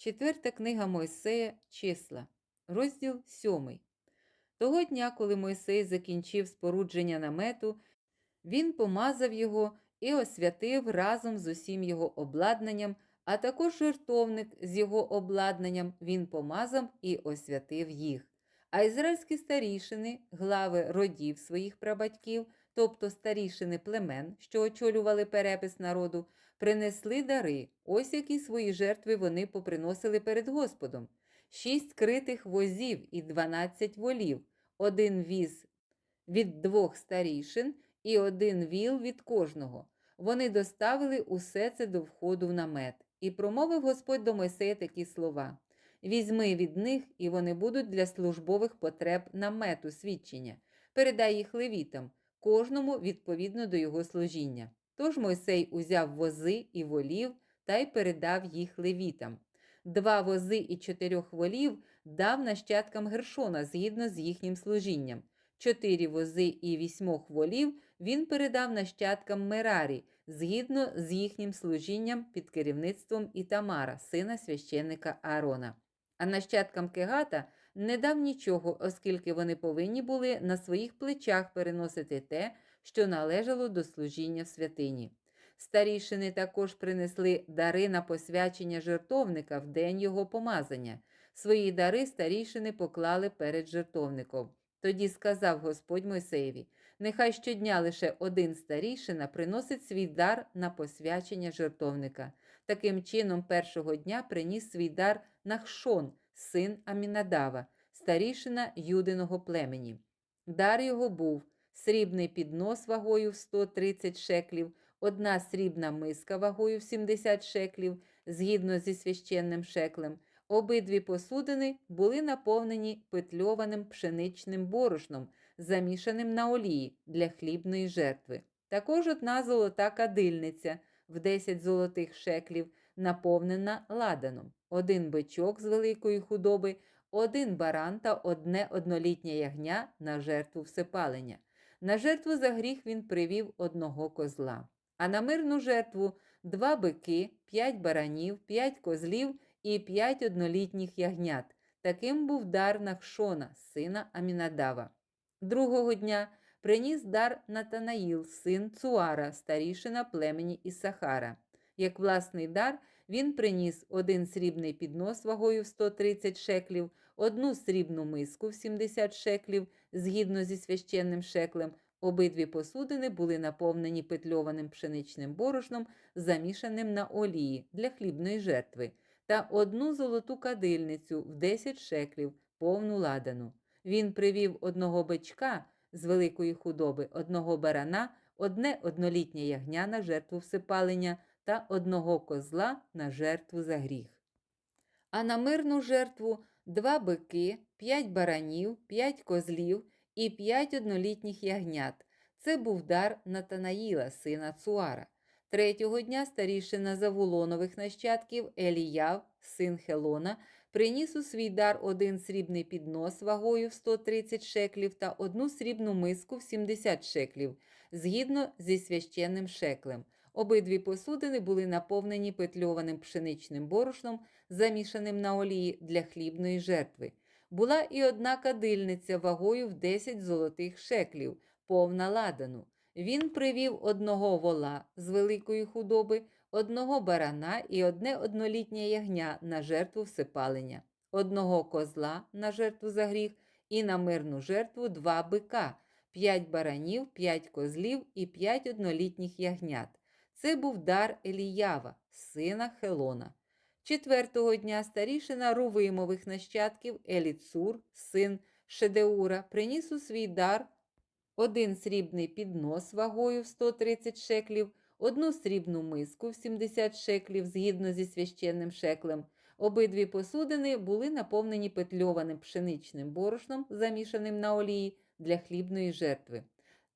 Четверта книга Мойсея Числа, розділ 7. Того дня, коли Мойсей закінчив спорудження намету, він помазав його і освятив разом з усім його обладнанням, а також жертовник з його обладнанням він помазав і освятив їх. А ізраїльські старішини, глави родів своїх прабатьків, тобто старішини племен, що очолювали перепис народу, принесли дари, ось які свої жертви вони поприносили перед Господом: шість критих возів і дванадцять волів, один віз від двох старішин і один віл від кожного. Вони доставили усе це до входу в намет. І промовив Господь до Мойсея такі слова: Візьми від них, і вони будуть для службових потреб намету свідчення. Передай їх левітам, кожному відповідно до його служіння. Тож Мойсей узяв вози і волів та й передав їх левітам. Два вози і чотирьох волів дав нащадкам Гершона згідно з їхнім служінням. Чотири вози і вісьмох волів він передав нащадкам Мерарі згідно з їхнім служінням під керівництвом Ітамара, сина священника Аарона. А нащадкам Кегата не дав нічого, оскільки вони повинні були на своїх плечах переносити те, що належало до служіння в святині. Старішини також принесли дари на посвячення жертовника в день його помазання. Свої дари старішини поклали перед жертовником. Тоді сказав Господь Мойсеєві: Нехай щодня лише один старішина приносить свій дар на посвячення жертовника. Таким чином, першого дня приніс свій дар Нахшон, син Амінадава, старішина Юдиного племені. Дар його був срібний піднос вагою в 130 шеклів, одна срібна миска вагою в 70 шеклів, згідно зі священним шеклем. Обидві посудини були наповнені петльованим пшеничним борошном, замішаним на олії для хлібної жертви. Також одна золота кадильниця в 10 золотих шеклів, наповнена ладаном, один бичок з великої худоби, один баран та одне однолітнє ягня на жертву всепалення. На жертву за гріх він привів одного козла, а на мирну жертву два бики, п'ять баранів, п'ять козлів і п'ять однолітніх ягнят. Таким був дар Нахшона, сина Амінадава. Другого дня приніс дар Натанаїл, син Цуара, старішина племені Ісахара. Як власний дар, він приніс один срібний піднос вагою в 130 шеклів, одну срібну миску в 70 шеклів, згідно зі священним шеклем. Обидві посудини були наповнені петльованим пшеничним борошном, замішаним на олії для хлібної жертви, та одну золоту кадильницю в 10 шеклів, повну ладану. Він привів одного бичка з великої худоби, одного барана, одне однолітнє ягня на жертву всипалення та одного козла на жертву за гріх. А на мирну жертву два бики, п'ять баранів, п'ять козлів і п'ять однолітніх ягнят. Це був дар Натанаїла, сина Цуара. Третього дня старішина Завулонових нащадків Еліяв, син Хелона, приніс у свій дар один срібний піднос вагою в 130 шеклів та одну срібну миску в 70 шеклів, згідно зі священним шеклем. Обидві посудини були наповнені петльованим пшеничним борошном, замішаним на олії для хлібної жертви. Була і одна кадильниця вагою в 10 золотих шеклів, повна ладану. Він привів одного вола з великої худоби, одного барана і одне однолітнє ягня на жертву всипалення, одного козла на жертву за гріх і на мирну жертву два бика, п'ять баранів, п'ять козлів і п'ять однолітніх ягнят. Це був дар Еліява, сина Хелона. Четвертого дня старішина Рувимових нащадків Еліцур, син Шедеура, приніс у свій дар один срібний піднос вагою в 130 шеклів, одну срібну миску в 70 шеклів згідно зі священним шеклем. Обидві посудини були наповнені петльованим пшеничним борошном, замішаним на олії для хлібної жертви.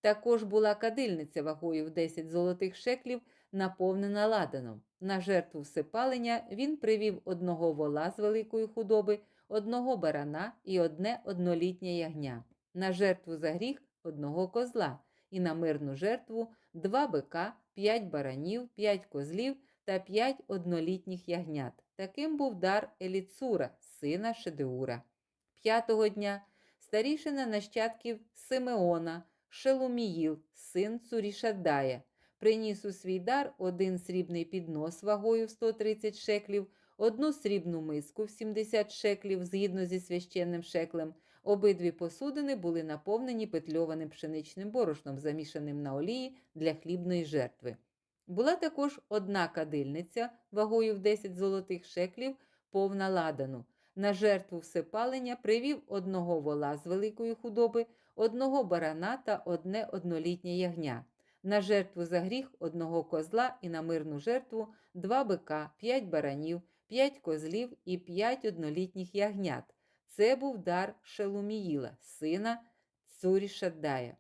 Також була кадильниця вагою в 10 золотих шеклів, наповнена ладаном. На жертву всипалення він привів одного вола з великої худоби, одного барана і одне однолітнє ягня. На жертву за гріх одного козла, і на мирну жертву два бика, п'ять баранів, п'ять козлів та п'ять однолітніх ягнят. Таким був дар Еліцура, сина Шедеура. П'ятого дня старішина нащадків Симеона, Шелуміїл, син Цурішаддая, приніс у свій дар один срібний піднос вагою в 130 шеклів, одну срібну миску в 70 шеклів згідно зі священним шеклем. Обидві посудини були наповнені петльованим пшеничним борошном, замішаним на олії для хлібної жертви. Була також одна кадильниця вагою в 10 золотих шеклів, повна ладану. На жертву всепалення привів одного вола з великої худоби, одного барана та одне однолітнє ягня. На жертву за гріх одного козла і на мирну жертву два бика, п'ять баранів, п'ять козлів і п'ять однолітніх ягнят. Це був дар Шелуміїла, сина Цурішаддая.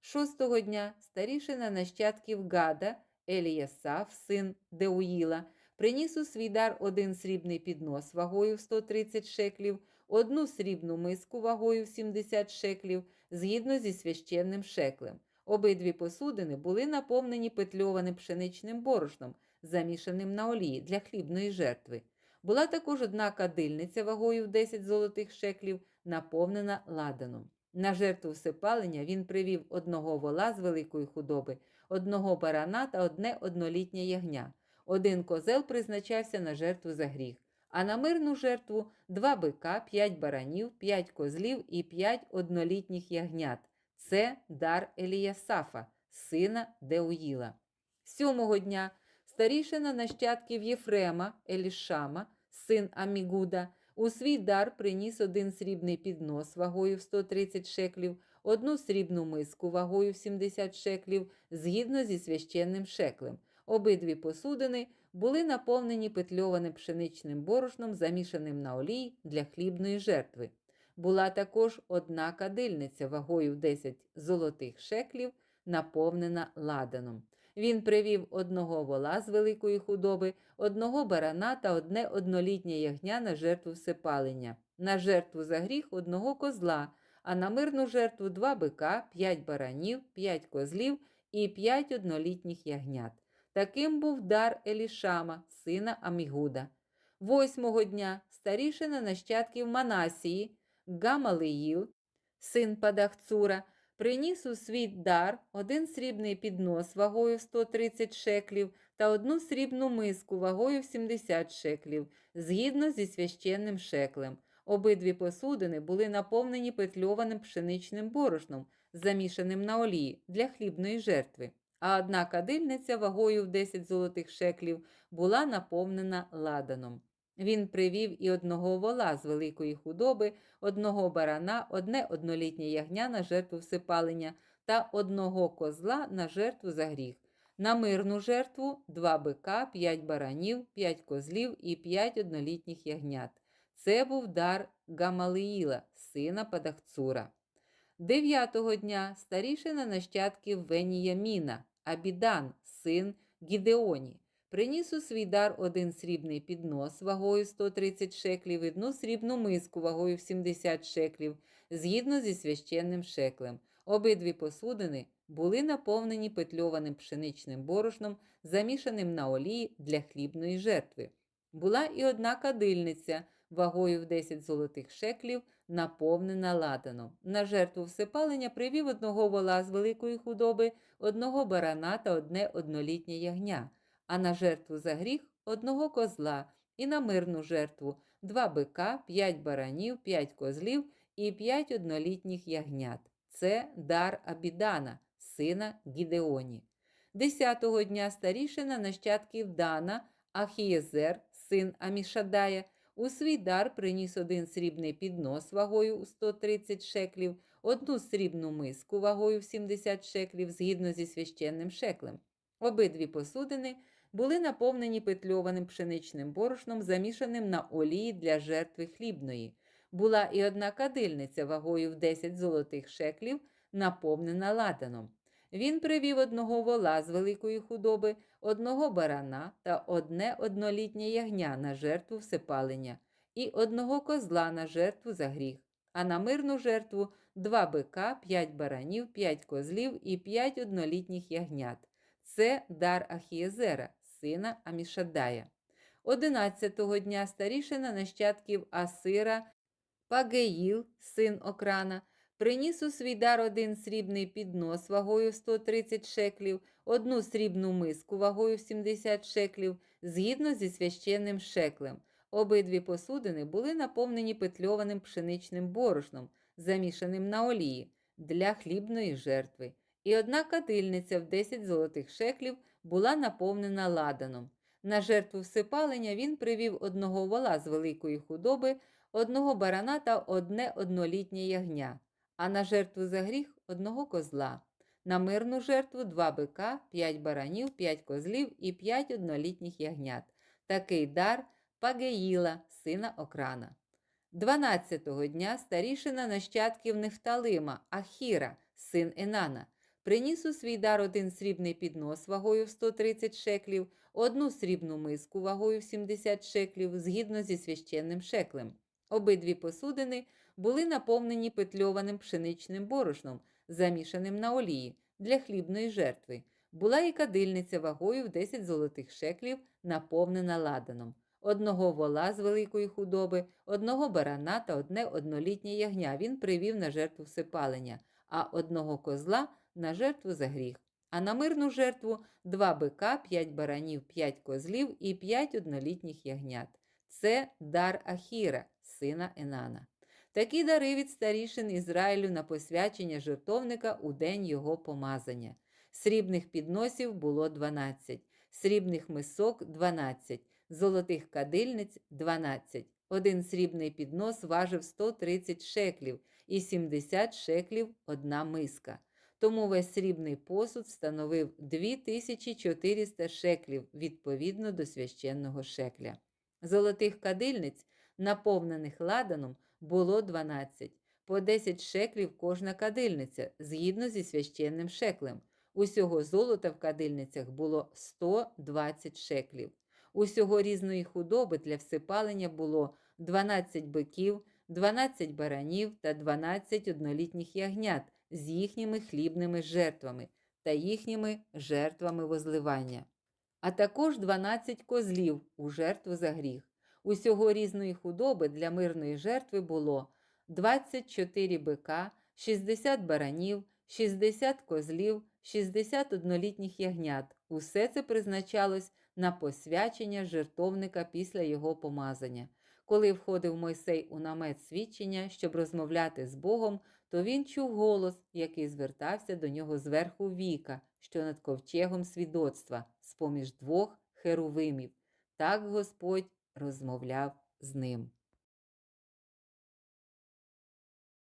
Шостого дня старішина нащадків Гада, Еліясав, син Деуїла, приніс у свій дар один срібний піднос вагою в 130 шеклів, одну срібну миску вагою в 70 шеклів, згідно зі священним шеклем. Обидві посудини були наповнені петльованим пшеничним борошном, замішаним на олії для хлібної жертви. Була також одна кадильниця вагою в 10 золотих шеклів, наповнена ладаном. На жертву всепалення він привів одного вола з великої худоби, одного барана та одне однолітнє ягня. Один козел призначався на жертву за гріх, а на мирну жертву два бика, п'ять баранів, п'ять козлів і п'ять однолітніх ягнят. Це дар Еліясафа, сина Деуїла. Сьомого дня старішина нащадків Єфрема, Елішама, син Амігуда, у свій дар приніс один срібний піднос вагою в 130 шеклів, одну срібну миску вагою в 70 шеклів, згідно зі священним шеклем. Обидві посудини були наповнені петльованим пшеничним борошном, замішаним на олій для хлібної жертви. Була також одна кадильниця вагою в 10 золотих шеклів, наповнена ладаном. Він привів одного вола з великої худоби, одного барана та одне однолітнє ягня на жертву всепалення, на жертву за гріх одного козла, а на мирну жертву два бика, п'ять баранів, п'ять козлів і п'ять однолітніх ягнят. Таким був дар Елішама, сина Амігуда. Восьмого дня старішина нащадків Манасії, Гамалиїл, син Падахцура, приніс у свій дар один срібний піднос вагою 130 шеклів та одну срібну миску вагою в 70 шеклів, згідно зі священним шеклем. Обидві посудини були наповнені петльованим пшеничним борошном, замішаним на олії для хлібної жертви, а одна кадильниця вагою в 10 золотих шеклів була наповнена ладаном. Він привів і одного вола з великої худоби, одного барана, одне однолітнє ягня на жертву всипалення та одного козла на жертву за гріх. На мирну жертву два бика, п'ять баранів, п'ять козлів і п'ять однолітніх ягнят. Це був дар Гамалиїла, сина Падахцура. Дев'ятого дня старішина нащадків Веніяміна, Абідан, син Гідеоні, приніс у свій дар один срібний піднос вагою 130 шеклів і одну срібну миску вагою в 70 шеклів, згідно зі священним шеклем. Обидві посудини були наповнені петльованим пшеничним борошном, замішаним на олії для хлібної жертви. Була і одна кадильниця вагою в 10 золотих шеклів, наповнена ладаном. На жертву всипалення привів одного вола з великої худоби, одного барана та одне однолітнє ягня, а на жертву за гріх одного козла, і на мирну жертву два бика, п'ять баранів, п'ять козлів і п'ять однолітніх ягнят. Це дар Абідана, сина Гідеоні. Десятого дня старішина нащадків Дана, Ахієзер, син Амішадая, у свій дар приніс один срібний піднос вагою у 130 шеклів, одну срібну миску вагою в 70 шеклів згідно зі священним шеклем. Обидві посудини були наповнені петльованим пшеничним борошном, замішаним на олії для жертви хлібної. Була і одна кадильниця вагою в 10 золотих шеклів, наповнена ладаном. Він привів одного вола з великої худоби, одного барана та одне однолітнє ягня на жертву всепалення, і одного козла на жертву за гріх, а на мирну жертву два бика, п'ять баранів, п'ять козлів і п'ять однолітніх ягнят. Це дар Ахієзера, сина Амішадая. Одинадцятого дня старішина нащадків Асира Пагеїл, син Окрана, приніс у свій дар один срібний піднос вагою 130 шеклів, одну срібну миску вагою 70 шеклів, згідно зі священним шеклем. Обидві посудини були наповнені петльованим пшеничним борошном, замішаним на олії, для хлібної жертви. І одна кадильниця в 10 золотих шеклів була наповнена ладаном. На жертву всипалення він привів одного вола з великої худоби, одного барана та одне однолітнє ягня, а на жертву за гріх одного козла. На мирну жертву два бика, п'ять баранів, п'ять козлів і п'ять однолітніх ягнят. Такий дар Пагеїла, сина Окрана. Дванадцятого дня старішина нащадків Нефталима, Ахіра, син Енана, приніс у свій дар один срібний піднос вагою в 130 шеклів, одну срібну миску вагою в 70 шеклів, згідно зі священним шеклем. Обидві посудини були наповнені петльованим пшеничним борошном, замішаним на олії для хлібної жертви. Була і кадильниця вагою в 10 золотих шеклів, наповнена ладаном. Одного вола з великої худоби, одного барана та одне однолітнє ягня він привів на жертву всипалення, а одного козла на жертву за гріх. А на мирну жертву два бика, п'ять баранів, п'ять козлів і п'ять однолітніх ягнят. Це дар Ахіра, сина Енана. Такі дари від старішин Ізраїлю на посвячення жертовника у день його помазання. Срібних підносів було 12, срібних мисок 12, золотих кадильниць 12. Один срібний піднос важив 130 шеклів і 70 шеклів одна миска. Тому весь срібний посуд становив 2400 шеклів відповідно до священного шекля. Золотих кадильниць, наповнених ладаном, було 12, по 10 шеклів кожна кадильниця, згідно зі священним шеклем. Усього золота в кадильницях було 120 шеклів. Усього різної худоби для всипалення було 12 биків, 12 баранів та 12 однолітніх ягнят з їхніми хлібними жертвами та їхніми жертвами возливання, а також 12 козлів у жертву за гріх. Усього різної худоби для мирної жертви було 24 бика, 60 баранів, 60 козлів, 60 однолітніх ягнят. Усе це призначалось на посвячення жертовника після його помазання. Коли входив Мойсей у намет свідчення, щоб розмовляти з Богом, то він чув голос, який звертався до нього зверху віка, що над ковчегом свідоцтва, з поміж двох херувимів. Так Господь розмовляв з ним.